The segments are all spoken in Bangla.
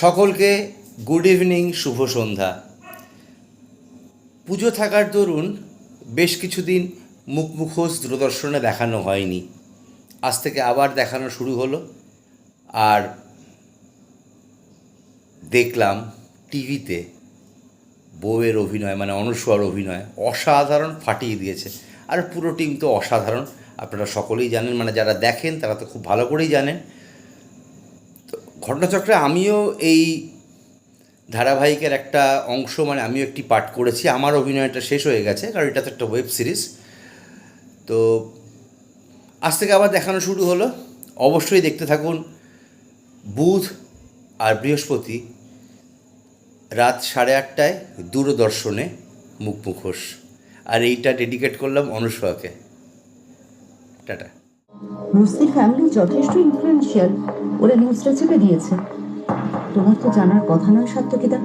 সকলকে গুড ইভিনিং শুভ সন্ধ্যা। পুজো থাকার দরুন বেশ কিছুদিন মুখ মুখোশ দূরদর্শনে দেখানো হয়নি। আজ থেকে আবার দেখানো শুরু হলো। আর দেখলাম টিভিতে বউয়ের অভিনয় মানে অনুস্বর অভিনয়, অসাধারণ ফাটিয়ে দিয়েছে। আর পুরো টিম তো অসাধারণ। আপনারা সকলেই জানেন মানে যারা দেখেন, তারা তো খুব ভালো করেই জানেন। ঘটনাচক্রে আমিও এই ধারাবাহিকের একটা অংশ মানে আমিও একটি পাঠ করেছি। আমার অভিনয়টা শেষ হয়ে গেছে, কারণ এটা তো একটা ওয়েব সিরিজ তো আজ থেকে আবার দেখানো শুরু হলো। অবশ্যই দেখতে থাকুন বুধ আর বৃহস্পতি রাত সাড়ে আটটায় দূরদর্শনে মুখ মুখোশ আর এইটা ডেডিকেট করলাম অনুষ্কাকে টাটা। রুস্তির ফ্যামিলি যথেষ্ট ইনফ্লুয়েন্সিয়াল ওরা নিউজটা চেপে দিয়েছে। তোমার তো জানার কথা নয় সাত্তকিদা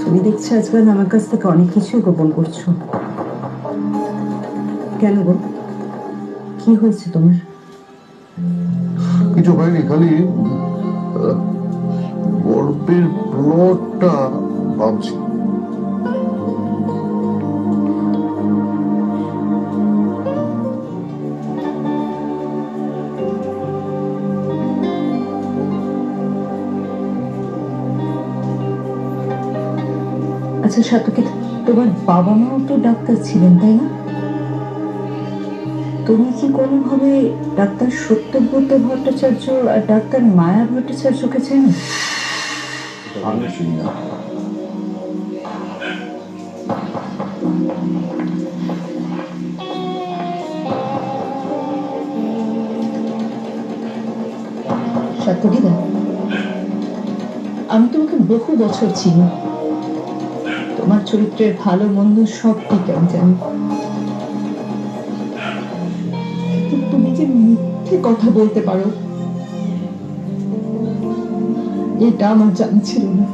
তুমি দেখছি আজকাল আমার কাছ থেকে অনেক কিছুই গোপন করছ। কেন গো? কি হয়েছে তোমার? কিছু হয়নি, খালি গল্পের প্লটটা ভাবছি। আচ্ছা সাত্তকিদা তোমার বাবা মাও তো ডাক্তার ছিলেন তাই না? তুমি কি কোনোভাবে ডাক্তার সত্যব্রত ভট্টাচার্য আর ডাক্তার মায়া ভট্টাচার্যকে চেনো? সাত্তকিদা আমি তোমাকে বহু বছর চিনি। তোমার চরিত্রের ভালো মন্দ সব ঠিক আমি জানি। তুমি যে মিথ্যে কথা বলতে পারো, এটা আমার জানছিল না।